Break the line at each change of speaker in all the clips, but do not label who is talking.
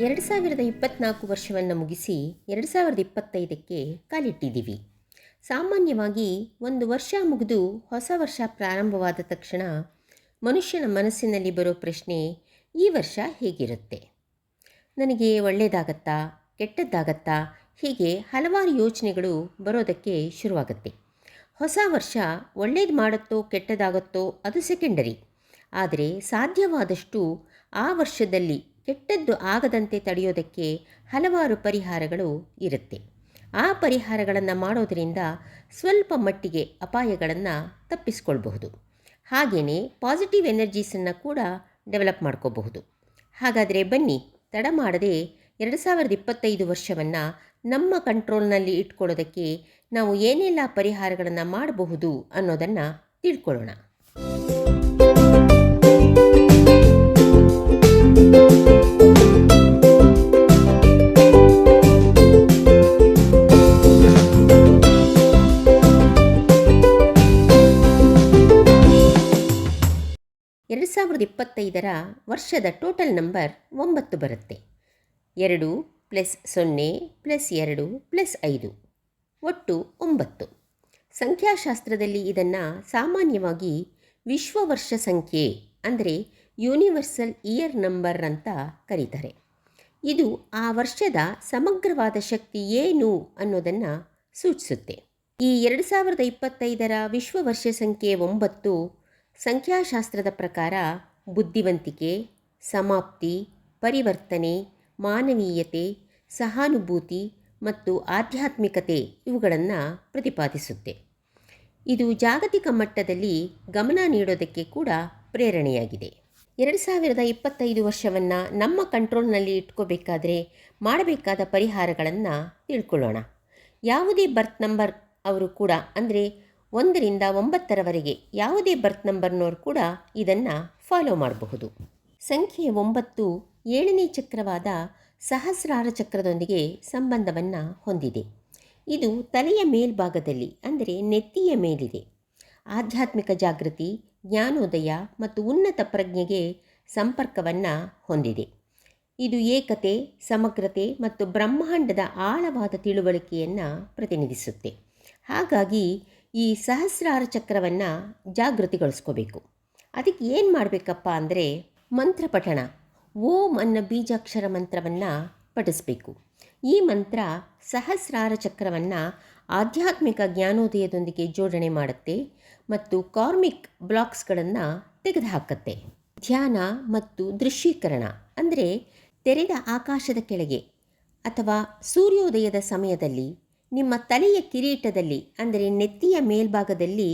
ಎರಡು ಸಾವಿರದ ಇಪ್ಪತ್ತ್ನಾಲ್ಕು ವರ್ಷವನ್ನು ಮುಗಿಸಿ ಎರಡು ಸಾವಿರದ ಇಪ್ಪತ್ತೈದಕ್ಕೆ ಕಾಲಿಟ್ಟಿದ್ದೀವಿ. ಸಾಮಾನ್ಯವಾಗಿ ಒಂದು ವರ್ಷ ಮುಗಿದು ಹೊಸ ವರ್ಷ ಪ್ರಾರಂಭವಾದ ತಕ್ಷಣ ಮನುಷ್ಯನ ಮನಸ್ಸಿನಲ್ಲಿ ಬರೋ ಪ್ರಶ್ನೆ, ಈ ವರ್ಷ ಹೇಗಿರುತ್ತೆ? ನನಗೆ ಒಳ್ಳೆಯದಾಗತ್ತಾ ಕೆಟ್ಟದ್ದಾಗತ್ತಾ, ಹೀಗೆ ಹಲವಾರು ಯೋಚನೆಗಳು ಬರೋದಕ್ಕೆ ಶುರುವಾಗುತ್ತೆ. ಹೊಸ ವರ್ಷ ಒಳ್ಳೇದು ಮಾಡುತ್ತೋ, ಕೆಟ್ಟದಾಗುತ್ತೋ ಅದು ಸೆಕೆಂಡರಿ. ಆದರೆ ಸಾಧ್ಯವಾದಷ್ಟು ಆ ವರ್ಷದಲ್ಲಿ ಕೆಟ್ಟದ್ದು ಆಗದಂತೆ ತಡೆಯೋದಕ್ಕೆ ಹಲವಾರು ಪರಿಹಾರಗಳು ಇರುತ್ತೆ. ಆ ಪರಿಹಾರಗಳನ್ನು ಮಾಡೋದರಿಂದ ಸ್ವಲ್ಪ ಮಟ್ಟಿಗೆ ಅಪಾಯಗಳನ್ನು ತಪ್ಪಿಸ್ಕೊಳ್ಬಹುದು. ಹಾಗೆಯೇ ಪಾಸಿಟಿವ್ ಎನರ್ಜೀಸನ್ನು ಕೂಡ ಡೆವಲಪ್ ಮಾಡ್ಕೋಬಹುದು. ಹಾಗಾದರೆ ಬನ್ನಿ, ತಡ ಮಾಡದೆ ಎರಡು ಸಾವಿರದ ಇಪ್ಪತ್ತೈದು ವರ್ಷವನ್ನು ನಮ್ಮ ಕಂಟ್ರೋಲ್ನಲ್ಲಿ ಇಟ್ಕೊಳ್ಳೋದಕ್ಕೆ ನಾವು ಏನೆಲ್ಲ ಪರಿಹಾರಗಳನ್ನು ಮಾಡಬಹುದು ಅನ್ನೋದನ್ನು ತಿಳ್ಕೊಳ್ಳೋಣ. ಇಪ್ಪತ್ತೈದರ ವರ್ಷದ ಟೋಟಲ್ ನಂಬರ್ ಒಂಬತ್ತು ಬರುತ್ತೆ. ಎರಡು ಪ್ಲಸ್ ಸೊನ್ನೆ ಪ್ಲಸ್ ಎರಡು ಪ್ಲಸ್ ಐದು, ಒಟ್ಟು ಒಂಬತ್ತು. ಸಂಖ್ಯಾಶಾಸ್ತ್ರದಲ್ಲಿ ಇದನ್ನು ಸಾಮಾನ್ಯವಾಗಿ ವಿಶ್ವವರ್ಷ ಸಂಖ್ಯೆ ಅಂದರೆ ಯೂನಿವರ್ಸಲ್ ಇಯರ್ ನಂಬರ್ ಅಂತ ಕರೀತಾರೆ. ಇದು ಆ ವರ್ಷದ ಸಮಗ್ರವಾದ ಶಕ್ತಿ ಏನು ಅನ್ನೋದನ್ನು ಸೂಚಿಸುತ್ತೆ. ಈ ಎರಡು ಸಾವಿರದ ಇಪ್ಪತ್ತೈದರ ವಿಶ್ವವರ್ಷ ಸಂಖ್ಯೆ ಒಂಬತ್ತು ಸಂಖ್ಯಾಶಾಸ್ತ್ರದ ಪ್ರಕಾರ ಬುದ್ಧಿವಂತಿಕೆ, ಸಮಾಪ್ತಿ, ಪರಿವರ್ತನೆ, ಮಾನವೀಯತೆ, ಸಹಾನುಭೂತಿ ಮತ್ತು ಆಧ್ಯಾತ್ಮಿಕತೆ ಇವುಗಳನ್ನು ಪ್ರತಿಪಾದಿಸುತ್ತೆ. ಇದು ಜಾಗತಿಕ ಮಟ್ಟದಲ್ಲಿ ಗಮನ ನೀಡೋದಕ್ಕೆ ಕೂಡ ಪ್ರೇರಣೆಯಾಗಿದೆ. ಎರಡು ಸಾವಿರದ ಇಪ್ಪತ್ತೈದು ವರ್ಷವನ್ನು ನಮ್ಮ ಕಂಟ್ರೋಲ್ನಲ್ಲಿ ಇಟ್ಕೋಬೇಕಾದ್ರೆ ಮಾಡಬೇಕಾದ ಪರಿಹಾರಗಳನ್ನು ತಿಳ್ಕೊಳ್ಳೋಣ. ಯಾವುದೇ ಬರ್ತ್ ನಂಬರ್ ಅವರು ಕೂಡ, ಅಂದರೆ ಒಂದರಿಂದ ಒಂಬತ್ತರವರೆಗೆ ಯಾವುದೇ ಬರ್ತ್ ನಂಬರ್ನವರು ಕೂಡ ಇದನ್ನು ಫಾಲೋ ಮಾಡಬಹುದು. ಸಂಖ್ಯೆ ಒಂಬತ್ತು ಏಳನೇ ಚಕ್ರವಾದ ಸಹಸ್ರಾರ ಚಕ್ರದೊಂದಿಗೆ ಸಂಬಂಧವನ್ನು ಹೊಂದಿದೆ. ಇದು ತಲೆಯ ಮೇಲ್ಭಾಗದಲ್ಲಿ, ಅಂದರೆ ನೆತ್ತಿಯ ಮೇಲಿದೆ. ಆಧ್ಯಾತ್ಮಿಕ ಜಾಗೃತಿ, ಜ್ಞಾನೋದಯ ಮತ್ತು ಉನ್ನತ ಪ್ರಜ್ಞೆಗೆ ಸಂಪರ್ಕವನ್ನು ಹೊಂದಿದೆ. ಇದು ಏಕತೆ, ಸಮಗ್ರತೆ ಮತ್ತು ಬ್ರಹ್ಮಾಂಡದ ಆಳವಾದ ತಿಳುವಳಿಕೆಯನ್ನು ಪ್ರತಿನಿಧಿಸುತ್ತೆ. ಹಾಗಾಗಿ ಈ ಸಹಸ್ರಾರ ಚಕ್ರವನ್ನು ಜಾಗೃತಿಗೊಳಿಸ್ಕೋಬೇಕು. ಅದಕ್ಕೆ ಏನು ಮಾಡಬೇಕಪ್ಪ ಅಂದರೆ ಮಂತ್ರ ಪಠಣ. ಓಂ ಅನ್ನೋ ಬೀಜಾಕ್ಷರ ಮಂತ್ರವನ್ನು ಪಠಿಸಬೇಕು. ಈ ಮಂತ್ರ ಸಹಸ್ರಾರ ಚಕ್ರವನ್ನು ಆಧ್ಯಾತ್ಮಿಕ ಜ್ಞಾನೋದಯದೊಂದಿಗೆ ಜೋಡಣೆ ಮಾಡುತ್ತೆ ಮತ್ತು ಕಾರ್ಮಿಕ್ ಬ್ಲಾಕ್ಸ್ಗಳನ್ನು ತೆಗೆದುಹಾಕತ್ತೆ. ಧ್ಯಾನ ಮತ್ತು ದೃಶ್ಯೀಕರಣ ಅಂದರೆ ತೆರೆದ ಆಕಾಶದ ಕೆಳಗೆ ಅಥವಾ ಸೂರ್ಯೋದಯದ ಸಮಯದಲ್ಲಿ, ನಿಮ್ಮ ತಲೆಯ ಕಿರೀಟದಲ್ಲಿ ಅಂದರೆ ನೆತ್ತಿಯ ಮೇಲ್ಭಾಗದಲ್ಲಿ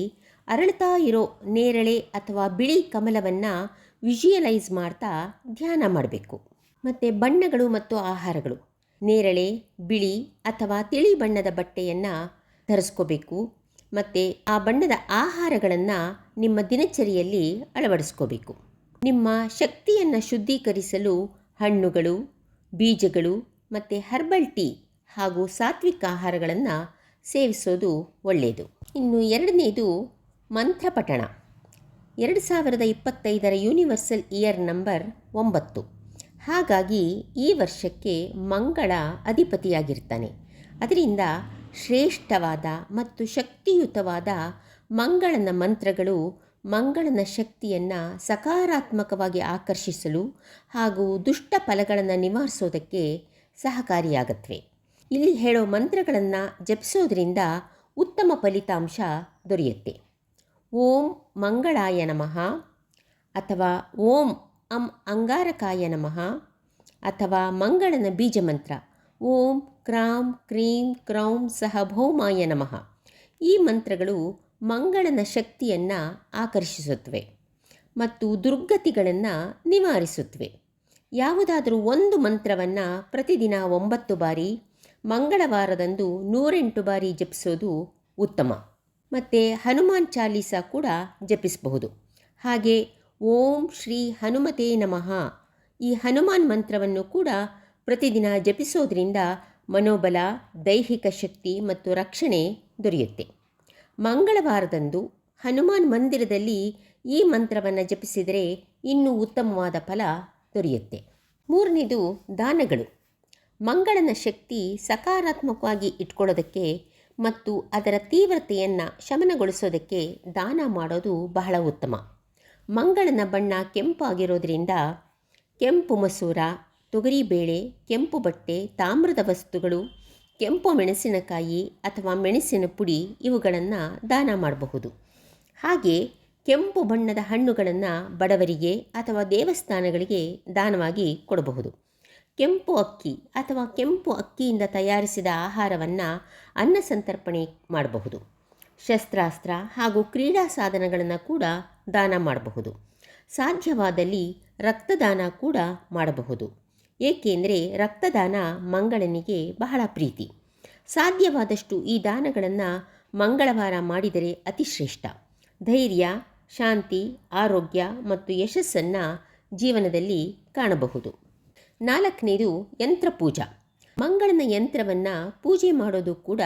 ಅರಳುತ್ತಾ ಇರೋ ನೇರಳೆ ಅಥವಾ ಬಿಳಿ ಕಮಲವನ್ನು ವಿಜುಯಲೈಸ್ ಮಾಡ್ತಾ ಧ್ಯಾನ ಮಾಡಬೇಕು. ಮತ್ತು ಬಣ್ಣಗಳು ಮತ್ತು ಆಹಾರಗಳು. ನೇರಳೆ, ಬಿಳಿ ಅಥವಾ ತಿಳಿ ಬಣ್ಣದ ಬಟ್ಟೆಯನ್ನು ಧರಿಸ್ಕೋಬೇಕು. ಮತ್ತು ಆ ಬಣ್ಣದ ಆಹಾರಗಳನ್ನು ನಿಮ್ಮ ದಿನಚರಿಯಲ್ಲಿ ಅಳವಡಿಸ್ಕೋಬೇಕು. ನಿಮ್ಮ ಶಕ್ತಿಯನ್ನು ಶುದ್ಧೀಕರಿಸಲು ಹಣ್ಣುಗಳು, ಬೀಜಗಳು ಮತ್ತು ಹರ್ಬಲ್ ಟೀ ಹಾಗೂ ಸಾತ್ವಿಕ ಆಹಾರಗಳನ್ನು ಸೇವಿಸೋದು ಒಳ್ಳೆಯದು ಇನ್ನು ಎರಡನೇದು ಮಂತ್ರಪಠಣ ಎರಡು ಸಾವಿರದ ಇಪ್ಪತ್ತೈದರ ಯೂನಿವರ್ಸಲ್ ಇಯರ್ ನಂಬರ್ ಒಂಬತ್ತು. ಹಾಗಾಗಿ ಈ ವರ್ಷಕ್ಕೆ ಮಂಗಳ ಅಧಿಪತಿಯಾಗಿರ್ತಾನೆ. ಅದರಿಂದ ಶ್ರೇಷ್ಠವಾದ ಮತ್ತು ಶಕ್ತಿಯುತವಾದ ಮಂಗಳನ ಮಂತ್ರಗಳು ಮಂಗಳನ ಶಕ್ತಿಯನ್ನು ಸಕಾರಾತ್ಮಕವಾಗಿ ಆಕರ್ಷಿಸಲು ಹಾಗೂ ದುಷ್ಟ ಫಲಗಳನ್ನು ನಿವಾರಿಸೋದಕ್ಕೆ ಸಹಕಾರಿಯಾಗತ್ವೆ. ಇಲ್ಲಿ ಹೇಳೋ ಮಂತ್ರಗಳನ್ನು ಜಪಿಸೋದ್ರಿಂದ ಉತ್ತಮ ಫಲಿತಾಂಶ ದೊರೆಯುತ್ತೆ. ಓಂ ಮಂಗಳಾಯ ನಮಃ ಅಥವಾ ಓಂ ಅಂ ಅಂಗಾರಕಾಯ ನಮಃ ಅಥವಾ ಮಂಗಳನ ಬೀಜ ಮಂತ್ರ. ಓಂ ಕ್ರಾಂ ಕ್ರೀಂ ಕ್ರೌಂ ಸಹ ಭೌಮಾಯ ನಮಃ. ಈ ಮಂತ್ರಗಳು ಮಂಗಳನ ಶಕ್ತಿಯನ್ನು ಆಕರ್ಷಿಸುತ್ತವೆ ಮತ್ತು ದುರ್ಗತಿಗಳನ್ನು ನಿವಾರಿಸುತ್ತವೆ. ಯಾವುದಾದರೂ ಒಂದು ಮಂತ್ರವನ್ನು ಪ್ರತಿದಿನ ಒಂಬತ್ತು ಬಾರಿ, ಮಂಗಳವಾರದಂದು ನೂರೆಂಟು ಬಾರಿ ಜಪಿಸೋದು ಉತ್ತಮ. ಮತ್ತು ಹನುಮಾನ್ ಚಾಲೀಸ ಕೂಡ ಜಪಿಸಬಹುದು. ಹಾಗೆ ಓಂ ಶ್ರೀ ಹನುಮತೇ ನಮಃ ಈ ಹನುಮಾನ್ ಮಂತ್ರವನ್ನು ಕೂಡ ಪ್ರತಿದಿನ ಜಪಿಸೋದ್ರಿಂದ ಮನೋಬಲ, ದೈಹಿಕ ಶಕ್ತಿ ಮತ್ತು ರಕ್ಷಣೆ ದೊರೆಯುತ್ತೆ. ಮಂಗಳವಾರದಂದು ಹನುಮಾನ್ ಮಂದಿರದಲ್ಲಿ ಈ ಮಂತ್ರವನ್ನು ಜಪಿಸಿದರೆ ಇನ್ನೂ ಉತ್ತಮವಾದ ಫಲ ದೊರೆಯುತ್ತೆ. ಮೂರನೇದು ದಾನಗಳು. ಮಂಗಳನ ಶಕ್ತಿ ಸಕಾರಾತ್ಮಕವಾಗಿ ಇಟ್ಕೊಳ್ಳೋದಕ್ಕೆ ಮತ್ತು ಅದರ ತೀವ್ರತೆಯನ್ನು ಶಮನಗೊಳಿಸೋದಕ್ಕೆ ದಾನ ಮಾಡೋದು ಬಹಳ ಉತ್ತಮ. ಮಂಗಳನ ಬಣ್ಣ ಕೆಂಪಾಗಿರೋದ್ರಿಂದ ಕೆಂಪು ಮಸೂರ, ತೊಗರಿಬೇಳೆ, ಕೆಂಪು ಬಟ್ಟೆ, ತಾಮ್ರದ ವಸ್ತುಗಳು, ಕೆಂಪು ಮೆಣಸಿನಕಾಯಿ ಅಥವಾ ಮೆಣಸಿನ ಪುಡಿ ಇವುಗಳನ್ನು ದಾನ ಮಾಡಬಹುದು. ಹಾಗೆ ಕೆಂಪು ಬಣ್ಣದ ಹಣ್ಣುಗಳನ್ನು ಬಡವರಿಗೆ ಅಥವಾ ದೇವಸ್ಥಾನಗಳಿಗೆ ದಾನವಾಗಿ ಕೊಡಬಹುದು. ಕೆಂಪು ಅಕ್ಕಿ ಅಥವಾ ಕೆಂಪು ಅಕ್ಕಿಯಿಂದ ತಯಾರಿಸಿದ ಆಹಾರವನ್ನು ಅನ್ನ ಸಂತರ್ಪಣೆ ಮಾಡಬಹುದು. ಶಸ್ತ್ರಾಸ್ತ್ರ ಹಾಗೂ ಕ್ರೀಡಾ ಸಾಧನಗಳನ್ನು ಕೂಡ ದಾನ ಮಾಡಬಹುದು. ಸಾಧ್ಯವಾದಲ್ಲಿ ರಕ್ತದಾನ ಕೂಡ ಮಾಡಬಹುದು. ಏಕೆಂದರೆ ರಕ್ತದಾನ ಮಂಗಳನಿಗೆ ಬಹಳ ಪ್ರೀತಿ. ಸಾಧ್ಯವಾದಷ್ಟು ಈ ದಾನಗಳನ್ನು ಮಂಗಳವಾರ ಮಾಡಿದರೆ ಅತಿ ಶ್ರೇಷ್ಠ ಧೈರ್ಯ, ಶಾಂತಿ, ಆರೋಗ್ಯ ಮತ್ತು ಯಶಸ್ಸನ್ನು ಜೀವನದಲ್ಲಿ ಕಾಣಬಹುದು. ನಾಲ್ಕನೇದು ಯಂತ್ರ ಪೂಜಾ ಮಂಗಳನ ಯಂತ್ರವನ್ನು ಪೂಜೆ ಮಾಡೋದು ಕೂಡ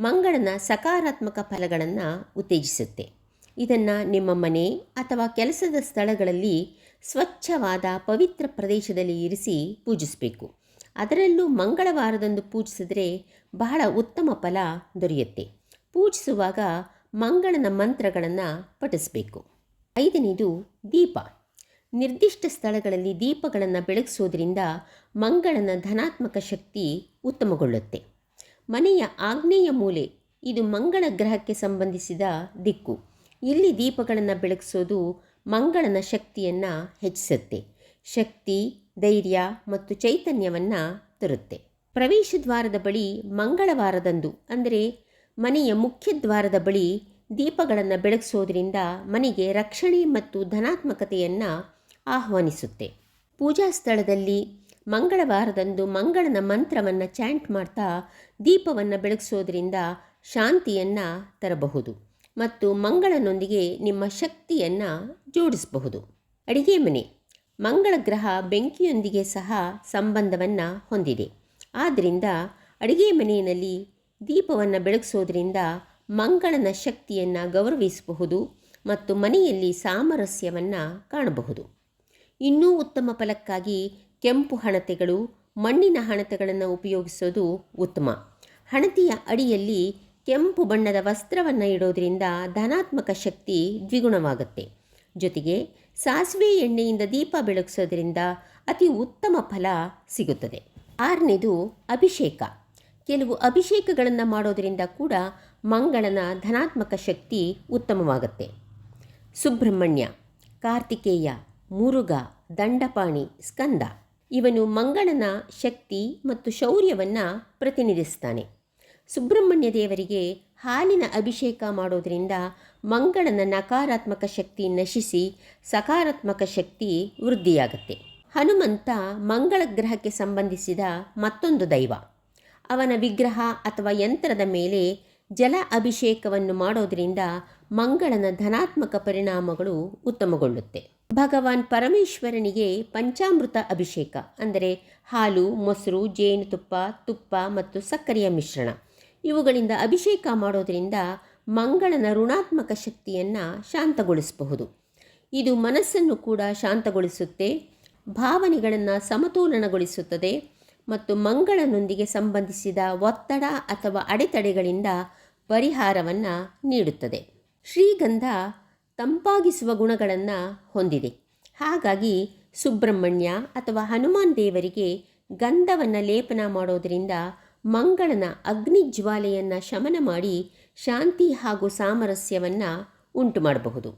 ಮಂಗಳನ ಸಕಾರಾತ್ಮಕ ಫಲಗಳನ್ನು ಉತ್ತೇಜಿಸುತ್ತೆ. ಇದನ್ನು ನಿಮ್ಮ ಮನೆ ಅಥವಾ ಕೆಲಸದ ಸ್ಥಳಗಳಲ್ಲಿ ಸ್ವಚ್ಛವಾದ ಪವಿತ್ರ ಪ್ರದೇಶದಲ್ಲಿ ಇರಿಸಿ ಪೂಜಿಸಬೇಕು. ಅದರಲ್ಲೂ ಮಂಗಳವಾರದಂದು ಪೂಜಿಸಿದರೆ ಬಹಳ ಉತ್ತಮ ಫಲ ದೊರೆಯುತ್ತೆ. ಪೂಜಿಸುವಾಗ ಮಂಗಳನ ಮಂತ್ರಗಳನ್ನು ಪಠಿಸಬೇಕು. ಐದನೇದು ದೀಪ. ನಿರ್ದಿಷ್ಟ ಸ್ಥಳಗಳಲ್ಲಿ ದೀಪಗಳನ್ನು ಬೆಳಗಿಸೋದ್ರಿಂದ ಮಂಗಳನ ಧನಾತ್ಮಕ ಶಕ್ತಿ ಉತ್ತಮಗೊಳ್ಳುತ್ತೆ. ಮನೆಯ ಆಗ್ನೇಯ ಮೂಲೆ, ಇದು ಮಂಗಳ ಗ್ರಹಕ್ಕೆ ಸಂಬಂಧಿಸಿದ ದಿಕ್ಕು. ಇಲ್ಲಿ ದೀಪಗಳನ್ನು ಬೆಳಗಿಸೋದು ಮಂಗಳನ ಶಕ್ತಿಯನ್ನು ಹೆಚ್ಚಿಸುತ್ತೆ. ಶಕ್ತಿ, ಧೈರ್ಯ ಮತ್ತು ಚೈತನ್ಯವನ್ನು ತರುತ್ತೆ. ಪ್ರವೇಶ ದ್ವಾರದ ಬಳಿ ಮಂಗಳವಾರದಂದು, ಅಂದರೆ ಮನೆಯ ಮುಖ್ಯ ದ್ವಾರದ ಬಳಿ ದೀಪಗಳನ್ನು ಬೆಳಗಿಸೋದ್ರಿಂದ ಮನೆಗೆ ರಕ್ಷಣೆ ಮತ್ತು ಧನಾತ್ಮಕತೆಯನ್ನು ಆಹ್ವಾನಿಸುತ್ತೆ. ಪೂಜಾ ಸ್ಥಳದಲ್ಲಿ ಮಂಗಳವಾರದಂದು ಮಂಗಳನ ಮಂತ್ರವನ್ನು ಚಾಂಟ್ ಮಾಡ್ತಾ ದೀಪವನ್ನು ಬೆಳಗಿಸೋದ್ರಿಂದ ಶಾಂತಿಯನ್ನು ತರಬಹುದು ಮತ್ತು ಮಂಗಳನೊಂದಿಗೆ ನಿಮ್ಮ ಶಕ್ತಿಯನ್ನು ಜೋಡಿಸಬಹುದು. ಅಡಿಗೆ ಮನೆ. ಮಂಗಳ ಗ್ರಹ ಬೆಂಕಿಯೊಂದಿಗೆ ಸಹ ಸಂಬಂಧವನ್ನು ಹೊಂದಿದೆ. ಆದ್ದರಿಂದ ಅಡಿಗೆ ಮನೆಯಲ್ಲಿ ದೀಪವನ್ನು ಬೆಳಗಿಸೋದ್ರಿಂದ ಮಂಗಳನ ಶಕ್ತಿಯನ್ನು ಗೌರವಿಸಬಹುದು ಮತ್ತು ಮನೆಯಲ್ಲಿ ಸಾಮರಸ್ಯವನ್ನು ಕಾಣಬಹುದು. ಇನ್ನೂ ಉತ್ತಮ ಫಲಕ್ಕಾಗಿ ಕೆಂಪು ಹಣತೆಗಳು, ಮಣ್ಣಿನ ಹಣತೆಗಳನ್ನು ಉಪಯೋಗಿಸೋದು ಉತ್ತಮ. ಹಣತೆಯ ಅಡಿಯಲ್ಲಿ ಕೆಂಪು ಬಣ್ಣದ ವಸ್ತ್ರವನ್ನು ಇಡೋದರಿಂದ ಧನಾತ್ಮಕ ಶಕ್ತಿ ದ್ವಿಗುಣವಾಗುತ್ತೆ. ಜೊತೆಗೆ ಸಾಸಿವೆ ಎಣ್ಣೆಯಿಂದ ದೀಪ ಬೆಳಗಿಸೋದ್ರಿಂದ ಅತಿ ಉತ್ತಮ ಫಲ ಸಿಗುತ್ತದೆ. ಆರನೇದು ಅಭಿಷೇಕ. ಕೆಲವು ಅಭಿಷೇಕಗಳನ್ನು ಮಾಡೋದರಿಂದ ಕೂಡ ಮಂಗಳನ ಧನಾತ್ಮಕ ಶಕ್ತಿ ಉತ್ತಮವಾಗುತ್ತೆ. ಸುಬ್ರಹ್ಮಣ್ಯ, ಕಾರ್ತಿಕೇಯ ಮುರುಘ, ದಂಡಪಾಣಿ, ಸ್ಕಂದ. ಇವನು ಮಂಗಳನ ಶಕ್ತಿ ಮತ್ತು ಶೌರ್ಯವನ್ನು ಪ್ರತಿನಿಧಿಸ್ತಾನೆ. ಸುಬ್ರಹ್ಮಣ್ಯ ದೇವರಿಗೆ ಹಾಲಿನ ಅಭಿಷೇಕ ಮಾಡೋದರಿಂದ ಮಂಗಳನ ನಕಾರಾತ್ಮಕ ಶಕ್ತಿ ನಶಿಸಿ ಸಕಾರಾತ್ಮಕ ಶಕ್ತಿ ವೃದ್ಧಿಯಾಗುತ್ತೆ. ಹನುಮಂತ ಮಂಗಳ ಗ್ರಹಕ್ಕೆ ಸಂಬಂಧಿಸಿದ ಮತ್ತೊಂದು ದೈವ. ಅವನ ವಿಗ್ರಹ ಅಥವಾ ಯಂತ್ರದ ಮೇಲೆ ಜಲ ಅಭಿಷೇಕವನ್ನು ಮಾಡೋದರಿಂದ ಮಂಗಳನ ಧನಾತ್ಮಕ ಪರಿಣಾಮಗಳು ಉತ್ತಮಗೊಳ್ಳುತ್ತೆ. ಭಗವಾನ್ ಪರಮೇಶ್ವರನಿಗೆ ಪಂಚಾಮೃತ ಅಭಿಷೇಕ, ಅಂದರೆ ಹಾಲು, ಮೊಸರು, ಜೇನುತುಪ್ಪ, ತುಪ್ಪ ಮತ್ತು ಸಕ್ಕರೆಯ ಮಿಶ್ರಣ. ಇವುಗಳಿಂದ ಅಭಿಷೇಕ ಮಾಡೋದರಿಂದ ಮಂಗಳನ ಋಣಾತ್ಮಕ ಶಕ್ತಿಯನ್ನು ಶಾಂತಗೊಳಿಸಬಹುದು. ಇದು ಮನಸ್ಸನ್ನು ಕೂಡ ಶಾಂತಗೊಳಿಸುತ್ತೆ, ಭಾವನೆಗಳನ್ನು ಸಮತೋಲನಗೊಳಿಸುತ್ತದೆ ಮತ್ತು ಮಂಗಳನೊಂದಿಗೆ ಸಂಬಂಧಿಸಿದ ಒತ್ತಡ ಅಥವಾ ಅಡೆತಡೆಗಳಿಂದ ಪರಿಹಾರವನ್ನು ನೀಡುತ್ತದೆ. ಶ್ರೀಗಂಧ ತಂಪಾಗಿಸುವ ಗುಣಗಳನ್ನು ಹೊಂದಿದೆ. ಹಾಗಾಗಿ ಸುಬ್ರಹ್ಮಣ್ಯ ಅಥವಾ ಹನುಮಾನ್ ದೇವರಿಗೆ ಗಂಧವನ್ನು ಲೇಪನ ಮಾಡೋದರಿಂದ ಮಂಗಳನ ಅಗ್ನಿಜ್ವಾಲೆಯನ್ನು ಶಮನ ಮಾಡಿ ಶಾಂತಿ ಹಾಗೂ ಸಾಮರಸ್ಯವನ್ನು ಉಂಟು ಮಾಡಬಹುದು.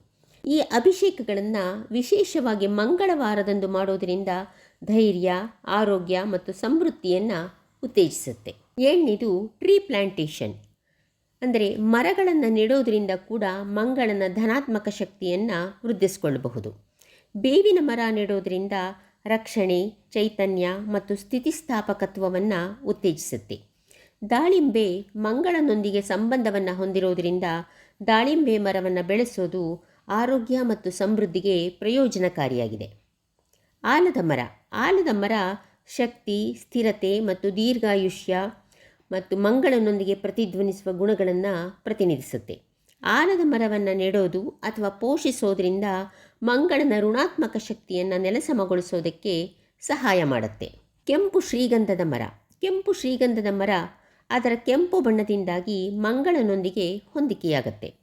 ಈ ಅಭಿಷೇಕಗಳನ್ನು ವಿಶೇಷವಾಗಿ ಮಂಗಳವಾರದಂದು ಮಾಡೋದರಿಂದ ಧೈರ್ಯ, ಆರೋಗ್ಯ ಮತ್ತು ಸಮೃದ್ಧಿಯನ್ನು ಉತ್ತೇಜಿಸುತ್ತೆ. ಏಳನೇದು ಟ್ರೀ ಪ್ಲಾಂಟೇಷನ್ ಅಂದರೆ ಮರಗಳನ್ನು ನೆಡೋದರಿಂದ ಕೂಡ ಮಂಗಳನ ಧನಾತ್ಮಕ ಶಕ್ತಿಯನ್ನು ವೃದ್ಧಿಸಿಕೊಳ್ಳಬಹುದು ಬೇವಿನ ಮರ ನೆಡೋದರಿಂದ ರಕ್ಷಣೆ, ಚೈತನ್ಯ ಮತ್ತು ಸ್ಥಿತಿಸ್ಥಾಪಕತ್ವವನ್ನು ಉತ್ತೇಜಿಸುತ್ತೆ. ದಾಳಿಂಬೆ ಮಂಗಳನೊಂದಿಗೆ ಸಂಬಂಧವನ್ನು ಹೊಂದಿರೋದರಿಂದ ದಾಳಿಂಬೆ ಮರವನ್ನು ಬೆಳೆಸೋದು ಆರೋಗ್ಯ ಮತ್ತು ಸಮೃದ್ಧಿಗೆ ಪ್ರಯೋಜನಕಾರಿಯಾಗಿದೆ. ಆಲದ ಮರ ಆಲದ ಮರ ಶಕ್ತಿ, ಸ್ಥಿರತೆ ಮತ್ತು ದೀರ್ಘಾಯುಷ್ಯ ಮತ್ತು ಮಂಗಳನೊಂದಿಗೆ ಪ್ರತಿಧ್ವನಿಸುವ ಗುಣಗಳನ್ನು ಪ್ರತಿನಿಧಿಸುತ್ತೆ. ಆಲದ ಮರವನ್ನು ನೆಡೋದು ಅಥವಾ ಪೋಷಿಸೋದ್ರಿಂದ ಮಂಗಳನ ಋಣಾತ್ಮಕ ಶಕ್ತಿಯನ್ನು ನೆಲಸಮಗೊಳಿಸೋದಕ್ಕೆ ಸಹಾಯ ಮಾಡುತ್ತೆ. ಕೆಂಪು ಶ್ರೀಗಂಧದ ಮರ. ಕೆಂಪು ಶ್ರೀಗಂಧದ ಮರ ಅದರ ಕೆಂಪು ಬಣ್ಣದಿಂದಾಗಿ ಮಂಗಳನೊಂದಿಗೆ ಹೊಂದಿಕೆಯಾಗತ್ತೆ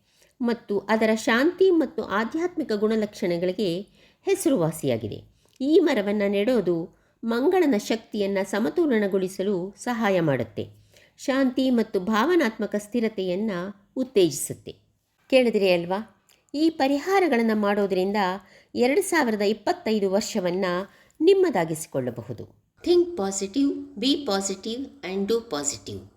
ಮತ್ತು ಅದರ ಶಾಂತಿ ಮತ್ತು ಆಧ್ಯಾತ್ಮಿಕ ಗುಣಲಕ್ಷಣಗಳಿಗೆ ಹೆಸರುವಾಸಿಯಾಗಿದೆ. ಈ ಮರವನ್ನು ನೆಡೋದು ಮಂಗಳನ ಶಕ್ತಿಯನ್ನು ಸಮತೋಲನಗೊಳಿಸಲು ಸಹಾಯ ಮಾಡುತ್ತೆ. ಶಾಂತಿ ಮತ್ತು ಭಾವನಾತ್ಮಕ ಸ್ಥಿರತೆಯನ್ನು ಉತ್ತೇಜಿಸುತ್ತೆ. ಕೇಳಿದ್ರಿ ಅಲ್ವಾ? ಈ ಪರಿಹಾರಗಳನ್ನು ಮಾಡೋದರಿಂದ ಎರಡು ಸಾವಿರದ ಇಪ್ಪತ್ತೈದು ವರ್ಷವನ್ನು ನಿಮ್ಮದಾಗಿಸಿಕೊಳ್ಳಬಹುದು. Think positive be positive and do positive